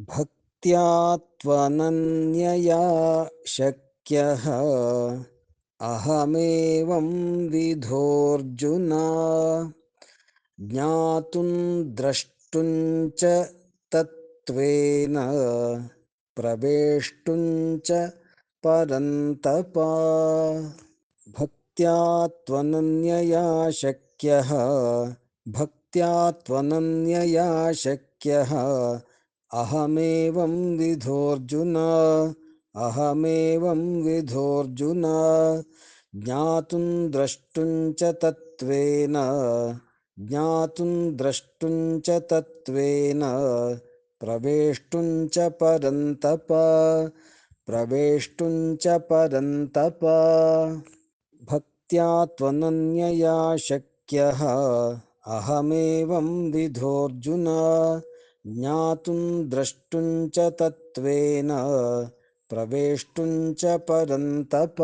भक्त्या त्वनन्यया शक्यः। अहमेवं विधोऽर्जुन। ज्ञातुं द्रष्टुं च तत्त्वेन। प्रवेष्टुं परन्तप। भक्त्या त्वनन्यया शक्यः। भक्त्या त्वनन्यया शक्यः। अहमेवं विधोऽर्जुन अहमेवं विधोऽर्जुन, ज्ञातुं द्रष्टुं च तत्त्वेन, ज्ञातुं द्रष्टुं च तत्त्वेन, प्रवेष्टुं च परन्तप, प्रवेष्टुं च परन्तप। भक्त्या त्वनन्यया शक्यः, अहमेवं विधोऽर्जुन ज्ञातुं द्रष्टुं च तत्त्वेन प्रवेष्टुं च परन्तप